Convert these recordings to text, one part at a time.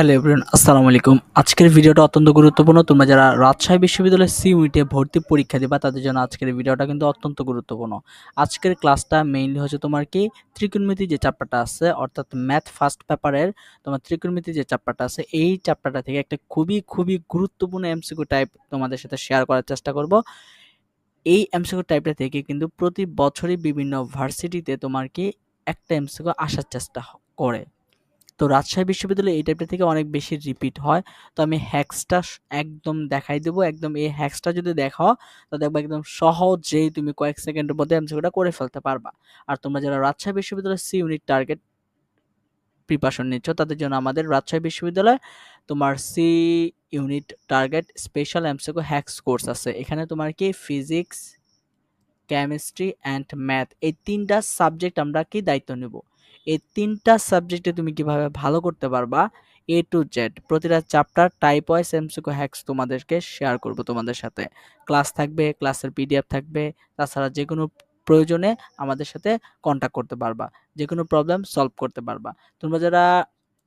Hello everyone, আসসালামু আলাইকুম। আজকের ভিডিওটা অত্যন্ত গুরুত্বপূর্ণ। তোমরা যারা রাজশাহী বিশ্ববিদ্যালয়ের সি ইউনিটে ভর্তি পরীক্ষা দিবা, তাদের জন্য আজকের ভিডিওটা কিন্তু অত্যন্ত গুরুত্বপূর্ণ। আজকের ক্লাসটা মেইনলি হচ্ছে তোমার কি, ত্রিকোণমিতি যে চ্যাপ্টারটা আছে, অর্থাৎ ম্যাথ ফার্স্ট পেপারের তোমার ত্রিকোণমিতি যে চ্যাপ্টারটা আছে, এই চ্যাপ্টারটা থেকে একটা খুবই খুবই গুরুত্বপূর্ণ এমসিকিউ টাইপ তোমাদের সাথে শেয়ার করার চেষ্টা করব। এই এমসিকিউ টাইপটা থেকে কিন্তু প্রতি বছরই বিভিন্ন ভার্সিটিতে তোমার কি, একটা এমসিকিউ আসার চেষ্টা করে। তো রাজশাহী বিশ্ববিদ্যালয়ে এই টাইপটা থেকে অনেক বেশি রিপিট হয়। তো আমি হ্যাক্সটা একদম দেখাই দেবো। একদম এই হ্যাক্সটা যদি দেখাও, তো দেখব একদম সহজেই তুমি কয়েক সেকেন্ডের মধ্যে এমসিকিউটা করে ফেলতে পারবা। আর তোমরা যারা রাজশাহী বিশ্ববিদ্যালয়ের সি ইউনিট টার্গেট প্রিপারেশন নিচ্ছ, তাদের জন্য আমাদের রাজশাহী বিশ্ববিদ্যালয় তোমার C unit target special MCQ hacks course আছে। এখানে তোমার কি? ফিজিক্স কেমিস্ট্রি অ্যান্ড ম্যাথ এই তিনটা সাবজেক্ট আমরা কি দায়িত্ব নেব? এই তিনটা সাবজেক্টে তুমি কীভাবে ভালো করতে পারবা এ টু জেড প্রতিটা chapter type wise MCQ hacks তোমাদেরকে শেয়ার করব তোমাদের সাথে। ক্লাস থাকবে ক্লাসের পিডিএফ থাকবে, তাছাড়া যে কোনো প্রয়োজনে আমাদের সাথে কন্ট্যাক্ট করতে পারবা যে কোনো প্রবলেম সলভ করতে পারবা। তোমরা যারা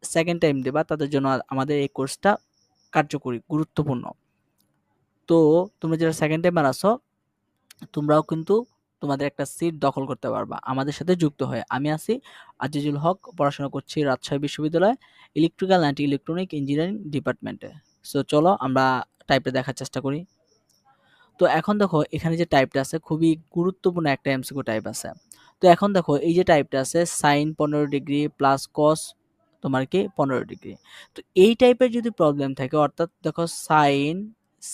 সেকেন্ড টাইম দেবা, তাদের জন্য আমাদের এই কোর্সটা কার্যকরী, গুরুত্বপূর্ণ। তো তোমরা যারা সেকেন্ড টাইমার আসো তোমরাও কিন্তু তোমাদের একটা সিট দখল করতে পারবা। আমাদের সাথে যুক্ত হয়ে। আমি আছি আজিজুল হক, পড়াশোনা করছি রাজশাহী বিশ্ববিদ্যালয় ইলেকট্রিক্যাল অ্যান্ড ইলেকট্রনিক ইঞ্জিনিয়ারিং ডিপার্টমেন্টে সো চলো আমরা টাইপটা দেখার চেষ্টা করি। তো এখন দেখো, এখানে যে টাইপটা আছে, খুবই গুরুত্বপূর্ণ একটা এমসিকিউ টাইপ আছে। তো এখন দেখো, এই যে টাইপটা আছে সাইন পনেরো ডিগ্রি প্লাস কস তোমার কি পনেরো ডিগ্রি। তো এই টাইপের যদি প্রবলেম থাকে, অর্থাৎ দেখো sine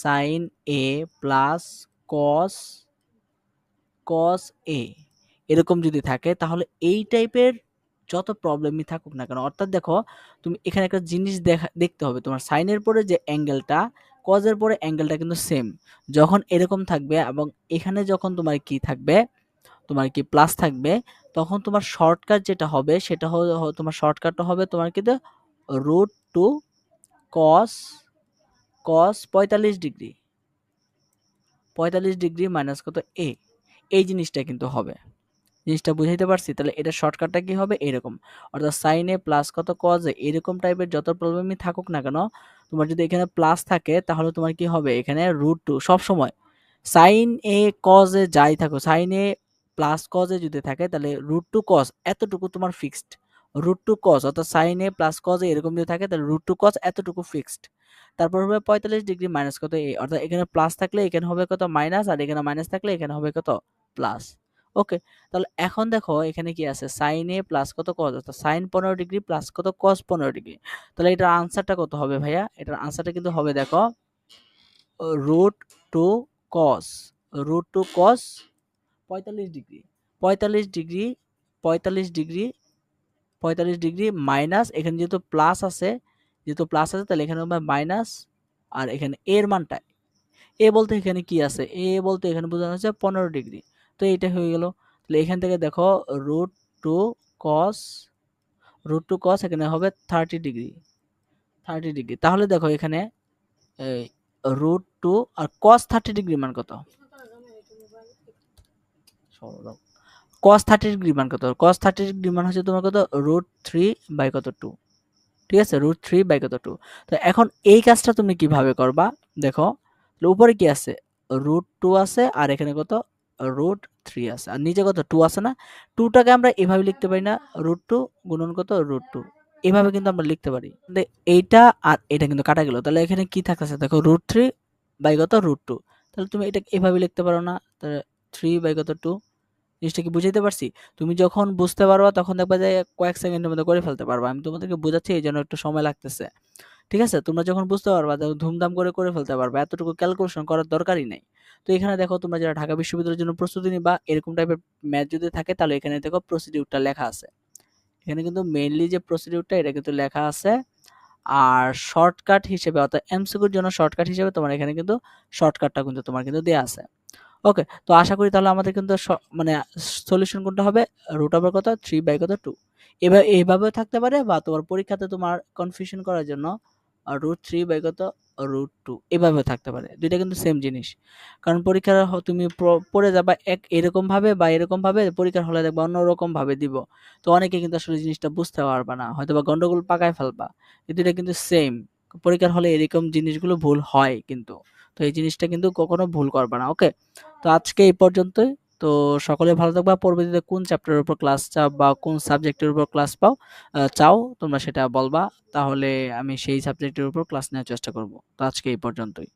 sine A plus cos cos A এরকম যদি থাকে, তাহলে এই টাইপের যত প্রবলেমই থাকুক না কেন, অর্থাৎ দেখো, তুমি এখানে একটা জিনিস দেখা, দেখতে হবে, তোমার সাইনের পরে যে অ্যাঙ্গেলটা কজের পরে অ্যাঙ্গেলটা কিন্তু সেম যখন এরকম থাকবে এবং এখানে যখন তোমার কি থাকবে, তোমার কি প্লাস থাকবে, তখন তোমার শর্টকাট যেটা হবে, সেটা তোমার শর্টকাটটা হবে তোমার কিন্তু রুট টু কস কস পঁয়তাল্লিশ ডিগ্রি পঁয়তাল্লিশ ডিগ্রি মাইনাস কত? এ এই জিনিসটা কিন্তু হবে। জিনিসটা বুঝাইতে পারছি? তাহলে এটা শর্টকাটটা কি হবে? এরকম। অর্থাৎ সাইনে প্লাস কত কজ এরকম টাইপের যত প্রবলেমই থাকুক না কেন, তোমার যদি এখানে প্লাস থাকে, তাহলে তোমার কি হবে? এখানে রুট টু সবসময়। সাইন এ কজে যাই থাকো সাইন এ প্লাস কজে যদি থাকে, তাহলে রুট টু কজ এতটুকু তোমার ফিক্সড রুট টু কজ অর্থাৎ সাইন এ প্লাস কজ এরকম যদি থাকে, তাহলে রুট টু কজ এতটুকু ফিক্সড তারপর হবে পঁয়তাল্লিশ ডিগ্রি মাইনাস কত এ অর্থাৎ এখানে প্লাস থাকলে এখানে হবে কত মাইনাস আর এখানে মাইনাস থাকলে এখানে হবে কত? প্লাস ওকে তাহলে এখন দেখো এখানে কি আছে? সাইন এ প্লাস কত কজ অর্থাৎ সাইন পনেরো ডিগ্রি প্লাস কত কজ পনেরো ডিগ্রি তাহলে এটার আনসারটা কত হবে ভাইয়া? এটার আনসারটা কিন্তু হবে দেখো root two cos root two cos পঁয়তাল্লিশ ডিগ্রি পঁয়তাল্লিশ ডিগ্রি পঁয়তাল্লিশ ডিগ্রি পঁয়তাল্লিশ ডিগ্রি মাইনাস এখানে যেহেতু প্লাস আছে, যেহেতু প্লাস আছে, তাহলে এখানে হবে মাইনাস আর এখানে এর মানটা এ বলতে এখানে কি আছে? এ বলতে এখানে বোঝানো হচ্ছে পনেরো ডিগ্রি তো এটা হয়ে গেল। তাহলে এখান থেকে দেখো root two cos root two cos এখানে হবে থার্টি ডিগ্রি থার্টি ডিগ্রি তাহলে দেখো এখানে রুট টু আর কস থার্টি ডিগ্রি মান কত? কস থার্টি ডিগ্রি মান কত? কস থার্টি ডিগ্রি মান হচ্ছে তোমার কত? রুট থ্রি বাই কত টু ঠিক আছে? রুট থ্রি বাই কত টু তো এখন এই কাজটা তুমি কীভাবে করবা? দেখো উপরে কি আছে? রুট টু আছে আর এখানে কত? রুট থ্রি আছে। আর নিচে কত? টু আছে না? টুটাকে আমরা এভাবে লিখতে পারি না রুট টু গুণন কত? রুট টু এভাবে কিন্তু আমরা লিখতে পারি। এইটা আর এটা কিন্তু কাটা গেল। তাহলে এখানে কি থাকতেছে? দেখো রুট থ্রি বাই কত? রুট টু তাহলে তুমি এটা এভাবে লিখতে পারো না। তাহলে থ্রি বাই কত? টু জিনিসটা কি বুঝাইতে পারছি? তুমি যখন বুঝতে পারবা, তখন দেখবা যে কয়েক সেকেন্ডের মধ্যে করে ফেলতে পারবা। আমি তোমাদেরকে বোঝাচ্ছি, এই জন্য একটু সময় লাগতেছে। ঠিক আছে? তোমরা যখন বুঝতে পারবা ধুমধাম করে করে ফেলতে পারবা, এতটুকু ক্যালকুলেশন করার দরকারই নেই। তো এখানে দেখো তোমরা যারা ঢাকা বিশ্ববিদ্যালয়ের জন্য প্রস্তুতি নিবা, এরকম টাইপের ম্যাথ যদি থাকে তাহলে এখানে দেখো প্রসিডিউরটা লেখা আছে। এখানে কিন্তু মেইনলি যে প্রসিডিউরটা এটা কিন্তু লেখা আছে। আর শর্টকাট হিসেবে অর্থাৎ এমসিকিউর জন্য শর্টকাট হিসেবে তোমার এখানে কিন্তু শর্টকাটটা কিন্তু তোমার কিন্তু দেওয়া আছে। ওকে তো আশা করি তাহলে আমাদের কিন্তু মানে সলিউশন কোনটা হবে? রুট ওভার কত? থ্রি বাই কত? টু এভাবে এইভাবেও থাকতে পারে বা তোমার পরীক্ষাতে তোমার কনফিউশন করার জন্য রুট থ্রি বাই কত? রুট টু এভাবে থাকতে পারে। দুইটা কিন্তু সেম জিনিস। কারণ পরীক্ষার তুমি পড়ে যাবা এক এরকমভাবে বা এরকমভাবে পরীক্ষার হলে দেখবা অন্যরকম ভাবে দিব। তো অনেকে কিন্তু আসলে জিনিসটা বুঝতে পারবা না। হয়তো বা গন্ডগোল পাকায় ফেলবা। এই দুইটা কিন্তু সেম পরীক্ষার হলে এরকম জিনিসগুলো ভুল হয় কিন্তু। তো এই জিনিসটা কিন্তু কখনো ভুল করবা না। ওকে তো আজকে এই পর্যন্তই। তো সকলে ভালো থাকবা। পরবর্তীতে কোন চ্যাপ্টারের উপর ক্লাস চাও বা কোন সাবজেক্টের উপর ক্লাস পাও চাও, তোমরা সেটা বলবা। তাহলে আমি সেই সাবজেক্টের উপর ক্লাস নেওয়ার চেষ্টা করব। তো আজকে এই পর্যন্তই।